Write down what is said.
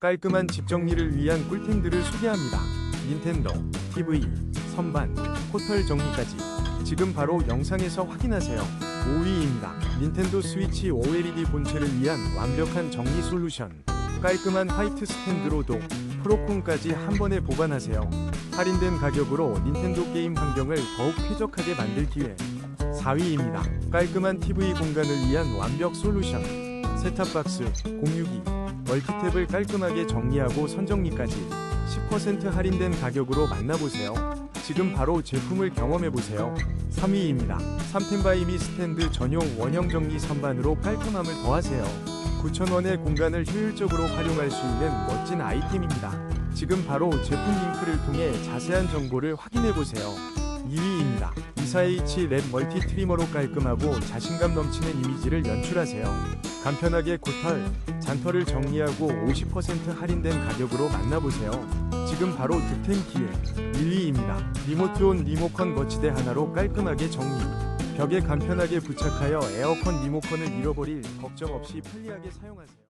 깔끔한 집 정리를 위한 꿀템들을 소개합니다. 닌텐도, TV, 선반, 포털 정리까지 지금 바로 영상에서 확인하세요. 5위입니다. 닌텐도 스위치 OLED 본체를 위한 완벽한 정리 솔루션. 깔끔한 화이트 스탠드로도 프로콘까지 한 번에 보관하세요. 할인된 가격으로 닌텐도 게임 환경을 더욱 쾌적하게 만들 기회. 4위입니다. 깔끔한 TV 공간을 위한 완벽 솔루션. 셋탑박스, 공유기, 멀티탭을 깔끔하게 정리하고 선정리까지 10% 할인된 가격으로 만나보세요. 지금 바로 제품을 경험해보세요. 3위입니다. 3템바이미 스탠드 전용 원형 정리 선반으로 깔끔함을 더하세요. 9,000원의 공간을 효율적으로 활용할 수 있는 멋진 아이템입니다. 지금 바로 제품 링크를 통해 자세한 정보를 확인해보세요. 2위입니다. 24H 랩 멀티 트리머로 깔끔하고 자신감 넘치는 이미지를 연출하세요. 간편하게 코털, 잔털을 정리하고 50% 할인된 가격으로 만나보세요. 지금 바로 득템 기회 1위입니다. 리모트온 리모컨 거치대 하나로 깔끔하게 정리. 벽에 간편하게 부착하여 에어컨 리모컨을 잃어버릴 걱정 없이 편리하게 사용하세요.